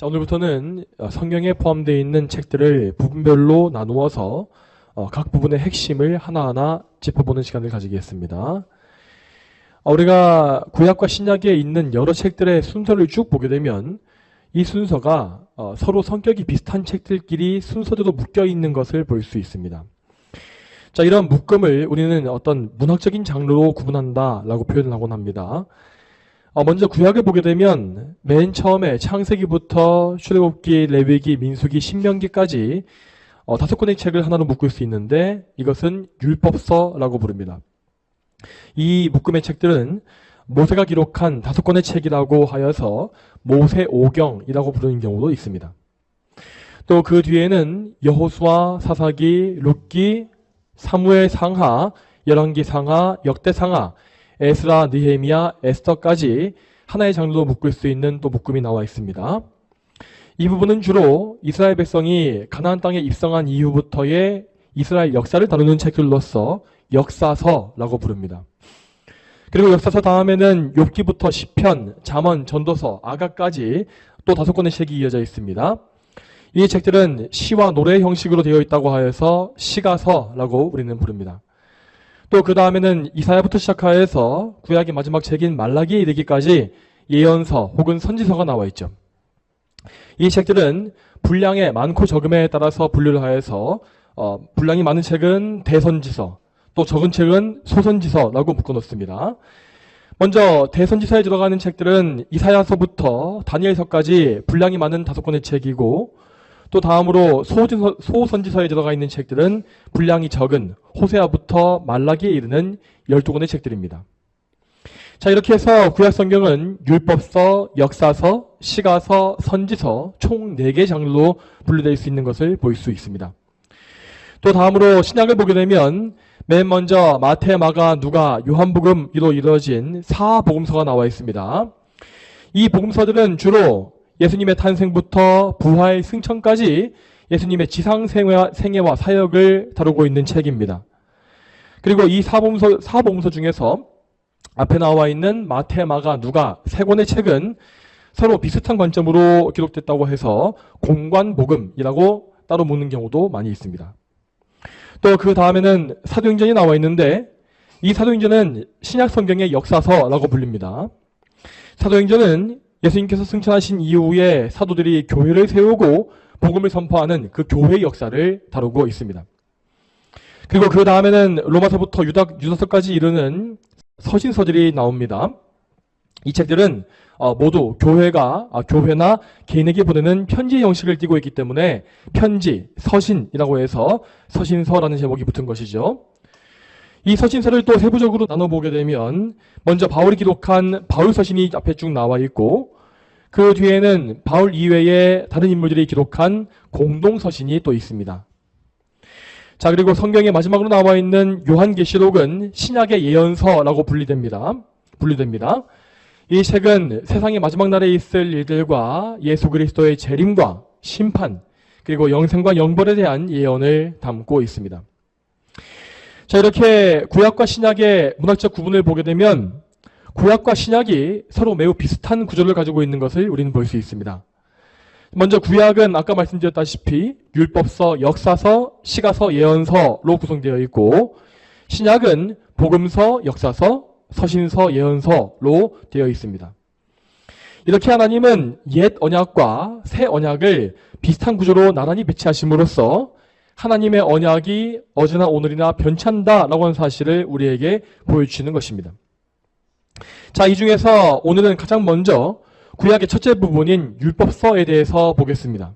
자, 오늘부터는 어, 성경에 포함되어 있는 책들을 부분별로 나누어서 어, 각 부분의 핵심을 하나하나 짚어보는 시간을 가지겠습니다. 어, 우리가 구약과 신약에 있는 여러 책들의 순서를 쭉 보게 되면 이 순서가 어, 서로 성격이 비슷한 책들끼리 순서대로 묶여 있는 것을 볼 수 있습니다. 자, 이런 묶음을 우리는 어떤 문학적인 장르로 구분한다라고 표현을 하곤 합니다. 어, 먼저 구약을 보게 되면 맨 처음에 창세기부터 출애굽기, 레위기, 민수기, 신명기까지 어, 다섯 권의 책을 하나로 묶을 수 있는데 이것은 율법서라고 부릅니다. 이 묶음의 책들은 모세가 기록한 다섯 권의 책이라고 하여서 모세오경이라고 부르는 경우도 있습니다. 또 그 뒤에는 여호수아, 사사기, 룻기, 사무엘 상하, 열왕기 상하, 역대 상하, 에스라, 느헤미야, 에스더까지 하나의 장르로 묶을 수 있는 또 묶음이 나와 있습니다. 이 부분은 주로 이스라엘 백성이 가나안 땅에 입성한 이후부터의 이스라엘 역사를 다루는 책들로서 역사서라고 부릅니다. 그리고 역사서 다음에는 욥기부터 시편, 잠언, 전도서, 아가까지 또 다섯 권의 책이 이어져 있습니다. 이 책들은 시와 노래 형식으로 되어 있다고 하여서 시가서라고 우리는 부릅니다. 또 그 다음에는 이사야부터 시작하여서 구약의 마지막 책인 말라기에 이르기까지 예언서 혹은 선지서가 나와 있죠. 이 책들은 분량의 많고 적음에 따라서 분류를 하여서 어, 분량이 많은 책은 대선지서, 또 적은 책은 소선지서라고 묶어놓습니다. 먼저 대선지서에 들어가는 책들은 이사야서부터 다니엘서까지 분량이 많은 다섯 권의 책이고 또 다음으로 소선지서, 소선지서에 들어가 있는 책들은 분량이 적은 호세아부터 말라기에 이르는 12권의 책들입니다. 자, 이렇게 해서 구약 성경은 율법서, 역사서, 시가서, 선지서 총 4개 장르로 분류될 수 있는 것을 볼 수 있습니다. 또 다음으로 신약을 보게 되면 맨 먼저 마태, 마가, 누가, 요한복음으로 이루어진 사복음서가 나와 있습니다. 이 복음서들은 주로 예수님의 탄생부터 부활 승천까지 예수님의 지상 생애와, 사역을 다루고 있는 책입니다. 그리고 이 사복음서, 사복음서 중에서 앞에 나와 있는 마태, 마가, 누가 세 권의 책은 서로 비슷한 관점으로 기록됐다고 해서 공관복음이라고 따로 묻는 경우도 많이 있습니다. 또 그 다음에는 사도행전이 나와 있는데 이 사도행전은 신약 성경의 역사서라고 불립니다. 사도행전은 예수님께서 승천하신 이후에 사도들이 교회를 세우고 복음을 선포하는 그 교회의 역사를 다루고 있습니다. 그리고 그 다음에는 로마서부터 유다, 유다서까지 이르는 서신서들이 나옵니다. 이 책들은 어, 모두 교회가 아, 교회나 개인에게 보내는 편지 형식을 띠고 있기 때문에 편지, 서신이라고 해서 서신서라는 제목이 붙은 것이죠. 이 서신서를 또 세부적으로 나눠보게 되면 먼저 바울이 기록한 바울 서신이 앞에 쭉 나와 있고 그 뒤에는 바울 이외에 다른 인물들이 기록한 공동 서신이 또 있습니다. 자 그리고 성경의 마지막으로 나와 있는 요한계시록은 신약의 예언서라고 분리됩니다. 분리됩니다. 이 책은 세상의 마지막 날에 있을 일들과 예수 그리스도의 재림과 심판 그리고 영생과 영벌에 대한 예언을 담고 있습니다. 자 이렇게 구약과 신약의 문학적 구분을 보게 되면 구약과 신약이 서로 매우 비슷한 구조를 가지고 있는 것을 우리는 볼 수 있습니다. 먼저 구약은 아까 말씀드렸다시피 율법서, 역사서, 시가서, 예언서로 구성되어 있고 신약은 복음서, 역사서, 서신서, 예언서로 되어 있습니다. 이렇게 하나님은 옛 언약과 새 언약을 비슷한 구조로 나란히 배치하심으로써 하나님의 언약이 어제나 오늘이나 변찬다라고 하는 사실을 우리에게 보여주시는 것입니다. 자, 이 중에서 오늘은 가장 먼저 구약의 첫째 부분인 율법서에 대해서 보겠습니다.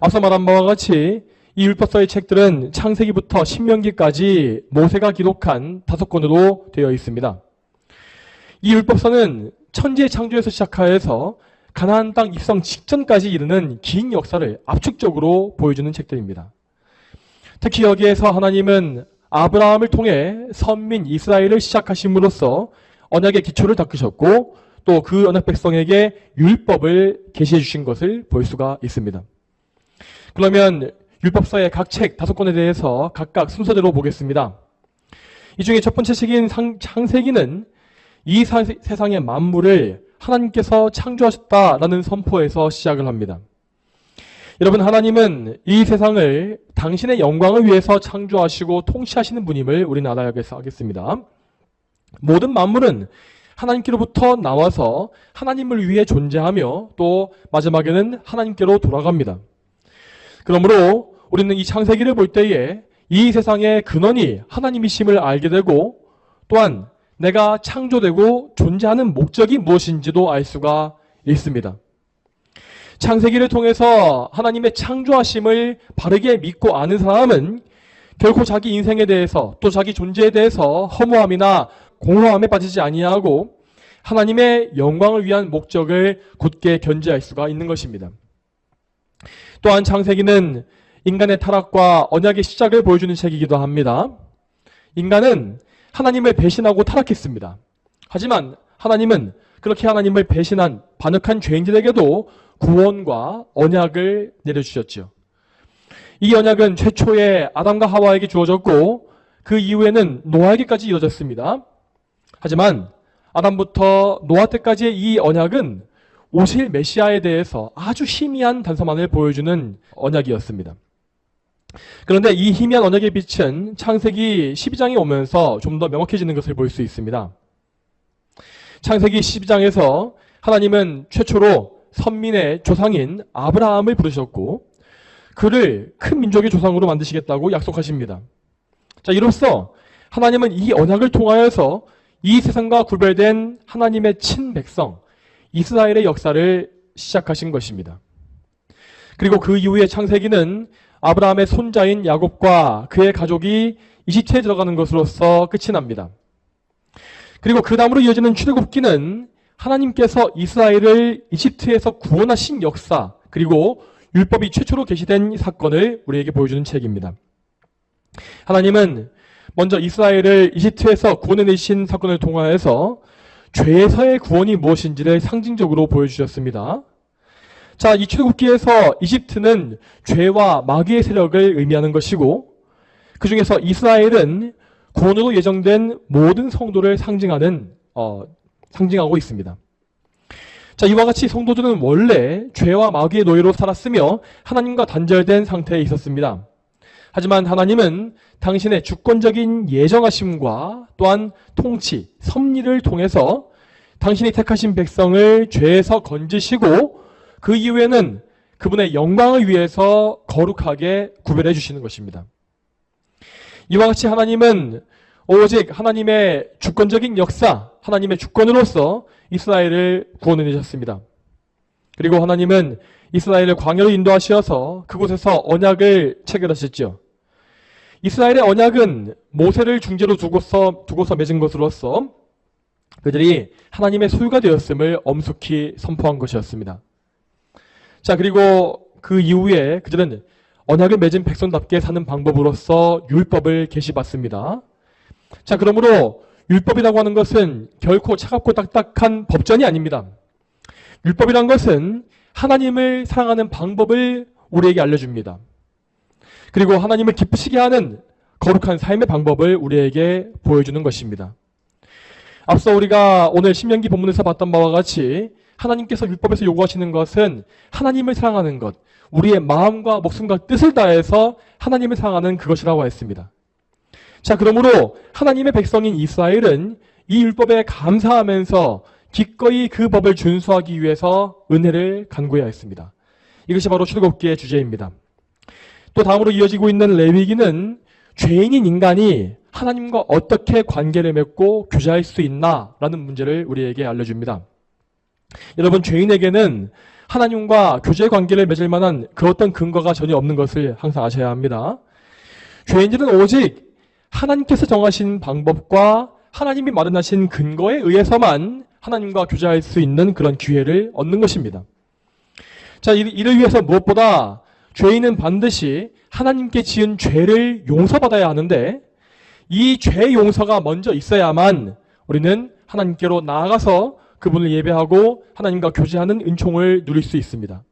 앞서 말한 바와 같이 이 율법서의 책들은 창세기부터 신명기까지 모세가 기록한 다섯 권으로 되어 있습니다. 이 율법서는 천지의 창조에서 시작하여서 가나안 땅 입성 직전까지 이르는 긴 역사를 압축적으로 보여주는 책들입니다. 특히 여기에서 하나님은 아브라함을 통해 선민 이스라엘을 시작하심으로써 언약의 기초를 닦으셨고 또 그 언약 백성에게 율법을 계시해 주신 것을 볼 수가 있습니다. 그러면 율법서의 각 책 다섯 권에 대해서 각각 순서대로 보겠습니다. 이 중에 첫 번째 책인 상, 창세기는 이 사, 세상의 만물을 하나님께서 창조하셨다라는 선포에서 시작을 합니다. 여러분, 하나님은 이 세상을 당신의 영광을 위해서 창조하시고 통치하시는 분임을 우리는 알아야겠- 하겠습니다. 모든 만물은 하나님께로부터 나와서 하나님을 위해 존재하며 또 마지막에는 하나님께로 돌아갑니다. 그러므로 우리는 이 창세기를 볼 때에 이 세상의 근원이 하나님이심을 알게 되고 또한 내가 창조되고 존재하는 목적이 무엇인지도 알 수가 있습니다. 창세기를 통해서 하나님의 창조하심을 바르게 믿고 아는 사람은 결코 자기 인생에 대해서 또 자기 존재에 대해서 허무함이나 공허함에 빠지지 아니하고 하나님의 영광을 위한 목적을 굳게 견지할 수가 있는 것입니다. 또한 창세기는 인간의 타락과 언약의 시작을 보여주는 책이기도 합니다. 인간은 하나님을 배신하고 타락했습니다. 하지만 하나님은 그렇게 하나님을 배신한 반역한 죄인들에게도 구원과 언약을 내려주셨죠. 이 언약은 최초의 아담과 하와에게 주어졌고 그 이후에는 노아에게까지 이어졌습니다. 하지만 아담부터 노아 때까지의 이 언약은 오실 메시아에 대해서 아주 희미한 단서만을 보여주는 언약이었습니다. 그런데 이 희미한 언약의 빛은 창세기 12장에 오면서 좀 더 명확해지는 것을 볼 수 있습니다. 창세기 12장에서 하나님은 최초로 선민의 조상인 아브라함을 부르셨고 그를 큰 민족의 조상으로 만드시겠다고 약속하십니다. 자, 이로써 하나님은 이 언약을 통하여서 이 세상과 구별된 하나님의 친백성, 이스라엘의 역사를 시작하신 것입니다. 그리고 그 이후에 창세기는 아브라함의 손자인 야곱과 그의 가족이 이집트에 들어가는 것으로서 끝이 납니다. 그리고 그 다음으로 이어지는 출애굽기는 하나님께서 이스라엘을 이집트에서 구원하신 역사 그리고 율법이 최초로 게시된 사건을 우리에게 보여주는 책입니다. 하나님은 먼저 이스라엘을 이집트에서 구원해내신 사건을 통하여서 죄에서의 구원이 무엇인지를 상징적으로 보여주셨습니다. 자, 이 출애굽기에서 이집트는 죄와 마귀의 세력을 의미하는 것이고 그 중에서 이스라엘은 구원으로 예정된 모든 성도를 상징하는 어, 상징하고 있습니다. 자, 이와 같이 성도들은 원래 죄와 마귀의 노예로 살았으며 하나님과 단절된 상태에 있었습니다. 하지만 하나님은 당신의 주권적인 예정하심과 또한 통치, 섭리를 통해서 당신이 택하신 백성을 죄에서 건지시고 그 이후에는 그분의 영광을 위해서 거룩하게 구별해 주시는 것입니다. 이와 같이 하나님은 오직 하나님의 주권적인 역사, 하나님의 주권으로서 이스라엘을 구원해 내셨습니다. 그리고 하나님은 이스라엘을 광야로 인도하셔서 그곳에서 언약을 체결하셨죠. 이스라엘의 언약은 모세를 중재로 두고서, 두고서 맺은 것으로서 그들이 하나님의 소유가 되었음을 엄숙히 선포한 것이었습니다. 자, 그리고 그 이후에 그들은 언약을 맺은 백성답게 사는 방법으로서 율법을 계시받습니다. 자, 그러므로 율법이라고 하는 것은 결코 차갑고 딱딱한 법전이 아닙니다. 율법이란 것은 하나님을 사랑하는 방법을 우리에게 알려줍니다. 그리고 하나님을 기쁘시게 하는 거룩한 삶의 방법을 우리에게 보여주는 것입니다. 앞서 우리가 오늘 신명기 본문에서 봤던 바와 같이 하나님께서 율법에서 요구하시는 것은 하나님을 사랑하는 것, 우리의 마음과 목숨과 뜻을 다해서 하나님을 사랑하는 그것이라고 했습니다. 자, 그러므로 하나님의 백성인 이스라엘은 이 율법에 감사하면서 기꺼이 그 법을 준수하기 위해서 은혜를 간구해야 했습니다. 이것이 바로 출애굽기의 주제입니다. 또 다음으로 이어지고 있는 레위기는 죄인인 인간이 하나님과 어떻게 관계를 맺고 교제할 수 있나라는 문제를 우리에게 알려줍니다. 여러분 죄인에게는 하나님과 교제 관계를 맺을 만한 그 어떤 근거가 전혀 없는 것을 항상 아셔야 합니다. 죄인들은 오직 하나님께서 정하신 방법과 하나님이 마련하신 근거에 의해서만 하나님과 교제할 수 있는 그런 기회를 얻는 것입니다. 자, 이를 위해서 무엇보다 죄인은 반드시 하나님께 지은 죄를 용서받아야 하는데 이 죄 용서가 먼저 있어야만 우리는 하나님께로 나아가서 그분을 예배하고 하나님과 교제하는 은총을 누릴 수 있습니다.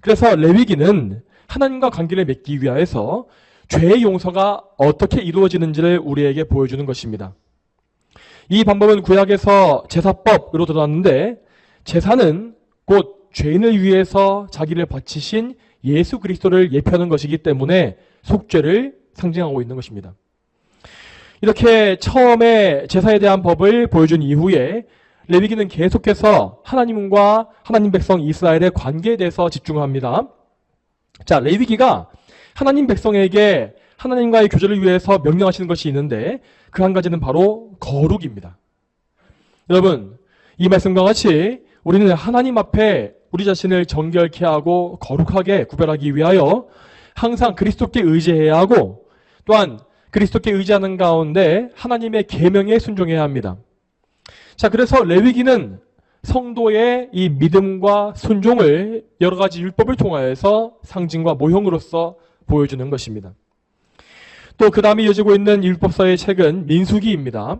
그래서 레위기는 하나님과 관계를 맺기 위하여서 죄의 용서가 어떻게 이루어지는지를 우리에게 보여주는 것입니다. 이 방법은 구약에서 제사법으로 드러났는데 제사는 곧 죄인을 위해서 자기를 바치신 예수 그리스도를 예표하는 것이기 때문에 속죄를 상징하고 있는 것입니다. 이렇게 처음에 제사에 대한 법을 보여준 이후에 레위기는 계속해서 하나님과 하나님 백성 이스라엘의 관계에 대해서 집중합니다. 자, 레위기가 하나님 백성에게 하나님과의 교제를 위해서 명령하시는 것이 있는데 그 한 가지는 바로 거룩입니다. 여러분, 이 말씀과 같이 우리는 하나님 앞에 우리 자신을 정결케 하고 거룩하게 구별하기 위하여 항상 그리스도께 의지해야 하고 또한 그리스도께 의지하는 가운데 하나님의 계명에 순종해야 합니다. 자, 그래서 레위기는 성도의 이 믿음과 순종을 여러 가지 율법을 통하여서 상징과 모형으로서 보여주는 것입니다. 또 그 다음에 이어지고 있는 율법서의 책은 민수기입니다.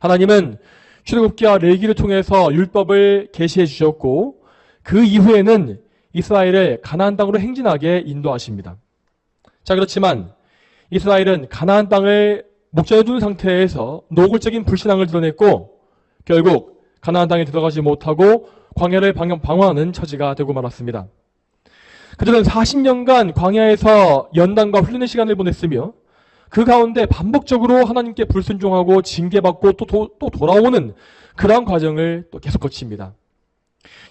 하나님은 출애굽기와 레위기를 통해서 율법을 계시해 주셨고 그 이후에는 이스라엘을 가나안 땅으로 행진하게 인도하십니다. 자, 그렇지만 이스라엘은 가나안 땅을 목전에 둔 상태에서 노골적인 불신앙을 드러냈고 결국 가나안 땅에 들어가지 못하고 광야를 방황- 방황하는 처지가 되고 말았습니다. 그들은 40년간 광야에서 연단과 훈련의 시간을 보냈으며 그 가운데 반복적으로 하나님께 불순종하고 징계받고 또, 도- 또 돌아오는 그러한 과정을 또 계속 거칩니다.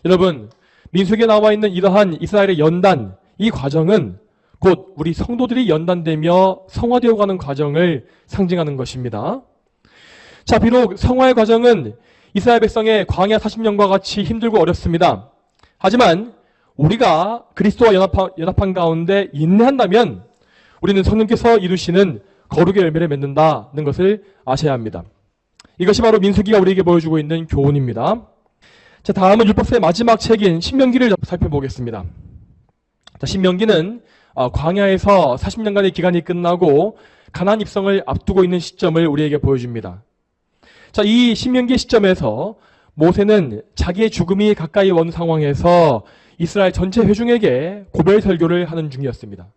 여러분, 민수기에 나와 있는 이러한 이스라엘의 연단, 이 과정은 곧 우리 성도들이 연단되며 성화되어 가는 과정을 상징하는 것입니다. 자, 비록 성화의 과정은 이스라엘 백성의 광야 40년과 같이 힘들고 어렵습니다. 하지만 우리가 그리스도와 연합한, 연합한 가운데 인내한다면 우리는 성령께서 이루시는 거룩의 열매를 맺는다는 것을 아셔야 합니다. 이것이 바로 민수기가 우리에게 보여주고 있는 교훈입니다. 자, 다음은 율법서의 마지막 책인 신명기를 살펴보겠습니다. 자, 신명기는 어, 광야에서 40년간의 기간이 끝나고 가나안 입성을 앞두고 있는 시점을 우리에게 보여줍니다. 자, 이 신명기 시점에서 모세는 자기의 죽음이 가까이 온 상황에서 이스라엘 전체 회중에게 고별 설교를 하는 중이었습니다.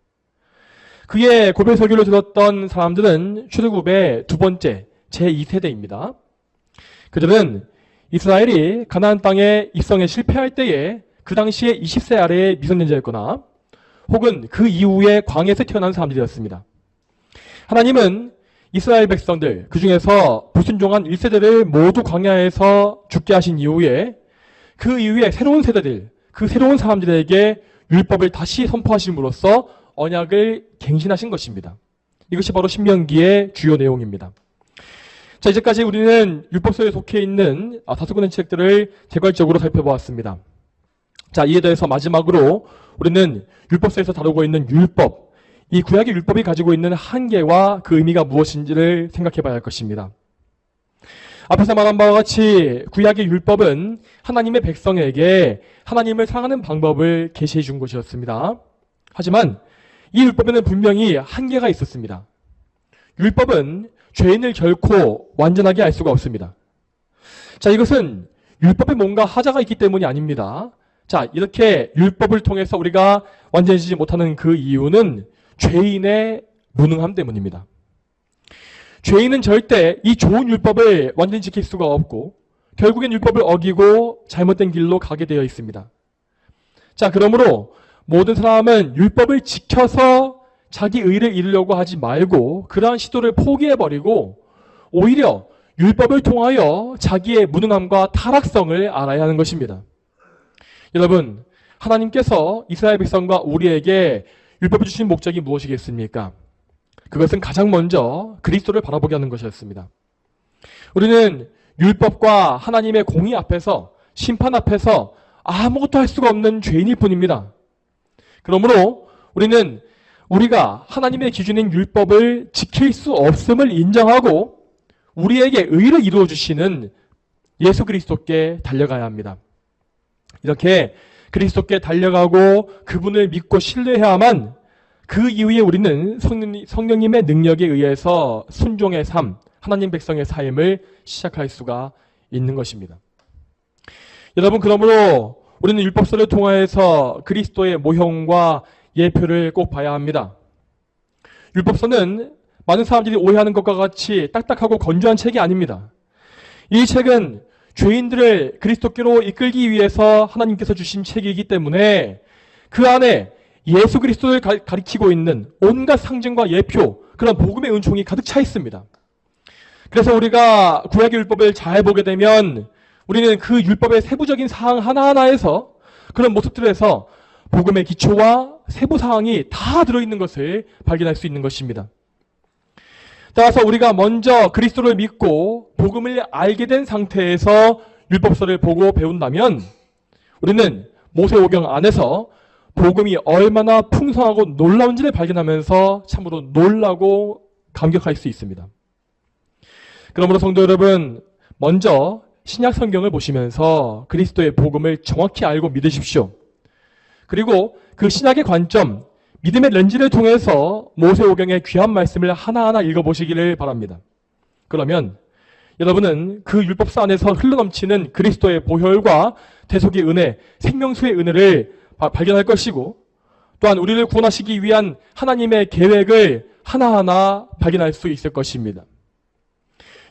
그의 고별 설교를 들었던 사람들은 출애굽의 두 번째 제2세대입니다. 그들은 이스라엘이 가나안 땅에 입성에 실패할 때에 그 당시에 20세 아래의 미성년자였거나 혹은 그 이후에 광에서 태어난 사람들이었습니다. 하나님은 이스라엘 백성들 그 중에서 불순종한 1세대를 모두 광야에서 죽게 하신 이후에 그 이후에 새로운 세대들 그 새로운 사람들에게 율법을 다시 선포하심으로써 언약을 갱신하신 것입니다. 이것이 바로 신명기의 주요 내용입니다. 자, 이제까지 우리는 율법서에 속해 있는 아, 다섯 권의 책들을 개괄적으로 살펴보았습니다. 자, 이에 대해서 마지막으로 우리는 율법서에서 다루고 있는 율법, 이 구약의 율법이 가지고 있는 한계와 그 의미가 무엇인지를 생각해 봐야 할 것입니다. 앞에서 말한 바와 같이 구약의 율법은 하나님의 백성에게 하나님을 사랑하는 방법을 계시해 준 것이었습니다. 하지만 이 율법에는 분명히 한계가 있었습니다. 율법은 죄인을 결코 완전하게 알 수가 없습니다. 자, 이것은 율법에 뭔가 하자가 있기 때문이 아닙니다. 자, 이렇게 율법을 통해서 우리가 완전해지지 못하는 그 이유는 죄인의 무능함 때문입니다. 죄인은 절대 이 좋은 율법을 완전히 지킬 수가 없고 결국엔 율법을 어기고 잘못된 길로 가게 되어 있습니다. 자, 그러므로 모든 사람은 율법을 지켜서 자기 의를 이루려고 하지 말고 그러한 시도를 포기해버리고 오히려 율법을 통하여 자기의 무능함과 타락성을 알아야 하는 것입니다. 여러분, 하나님께서 이스라엘 백성과 우리에게 율법을 주신 목적이 무엇이겠습니까? 그것은 가장 먼저 그리스도를 바라보게 하는 것이었습니다. 우리는 율법과 하나님의 공의 앞에서 심판 앞에서 아무것도 할 수가 없는 죄인일 뿐입니다. 그러므로 우리는 우리가 하나님의 기준인 율법을 지킬 수 없음을 인정하고 우리에게 의를 이루어 주시는 예수 그리스도께 달려가야 합니다. 이렇게 그리스도께 달려가고 그분을 믿고 신뢰해야만 그 이후에 우리는 성령, 님 의 능력에 의해서 순종의 삶, 하나님 백성의 삶을 시작할 수가 있는 것입니다. 여러분, 그러므로 우리는 율법서를 통하여서 그리스도의 모형과 예표를 꼭 봐야 합니다. 율법서는 많은 사람들이 오해하는 것과 같이 딱딱하고 건조한 책이 아닙니다. 이 책은 죄인들을 그리스도께로 이끌기 위해서 하나님께서 주신 책이기 때문에 그 안에 예수 그리스도를 가, 가리키고 있는 온갖 상징과 예표, 그런 복음의 은총이 가득 차 있습니다. 그래서 우리가 구약의 율법을 잘 보게 되면 우리는 그 율법의 세부적인 사항 하나하나에서 그런 모습들에서 복음의 기초와 세부 사항이 다 들어있는 것을 발견할 수 있는 것입니다. 따라서 우리가 먼저 그리스도를 믿고 복음을 알게 된 상태에서 율법서를 보고 배운다면 우리는 모세오경 안에서 복음이 얼마나 풍성하고 놀라운지를 발견하면서 참으로 놀라고 감격할 수 있습니다. 그러므로 성도 여러분, 먼저 신약 성경을 보시면서 그리스도의 복음을 정확히 알고 믿으십시오. 그리고 그 신약의 관점, 믿음의 렌즈를 통해서 모세오경의 귀한 말씀을 하나하나 읽어보시기를 바랍니다. 그러면 여러분은 그 율법서 안에서 흘러넘치는 그리스도의 보혈과 대속의 은혜, 생명수의 은혜를 바- 발견할 것이고 또한 우리를 구원하시기 위한 하나님의 계획을 하나하나 발견할 수 있을 것입니다.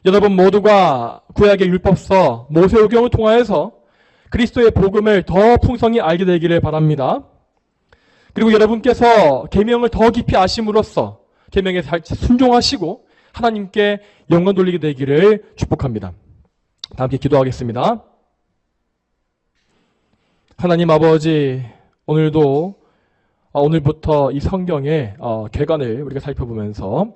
여러분 모두가 구약의 율법서 모세오경을 통하여서 그리스도의 복음을 더 풍성히 알게 되기를 바랍니다. 그리고 여러분께서 계명을 더 깊이 아심으로써 계명에 잘 순종하시고 하나님께 영광 돌리게 되기를 축복합니다. 다 함께 기도하겠습니다. 하나님 아버지 오늘도 어, 오늘부터 이 성경의 어, 개관을 우리가 살펴보면서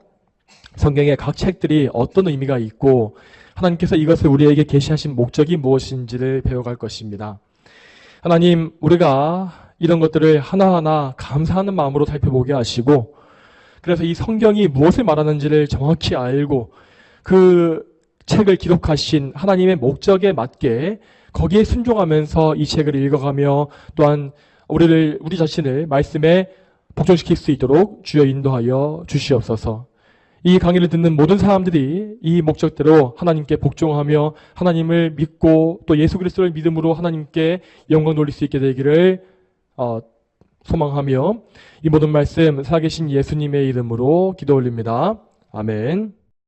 성경의 각 책들이 어떤 의미가 있고 하나님께서 이것을 우리에게 계시하신 목적이 무엇인지를 배워갈 것입니다. 하나님 우리가 이런 것들을 하나하나 감사하는 마음으로 살펴보게 하시고 그래서 이 성경이 무엇을 말하는지를 정확히 알고 그 책을 기록하신 하나님의 목적에 맞게 거기에 순종하면서 이 책을 읽어가며 또한 우리를 우리 자신을 말씀에 복종시킬 수 있도록 주여 인도하여 주시옵소서. 이 강의를 듣는 모든 사람들이 이 목적대로 하나님께 복종하며 하나님을 믿고 또 예수 그리스도를 믿음으로 하나님께 영광 돌릴 수 있게 되기를 어, 소망하며 이 모든 말씀 살아계신 예수님의 이름으로 기도 올립니다. 아멘.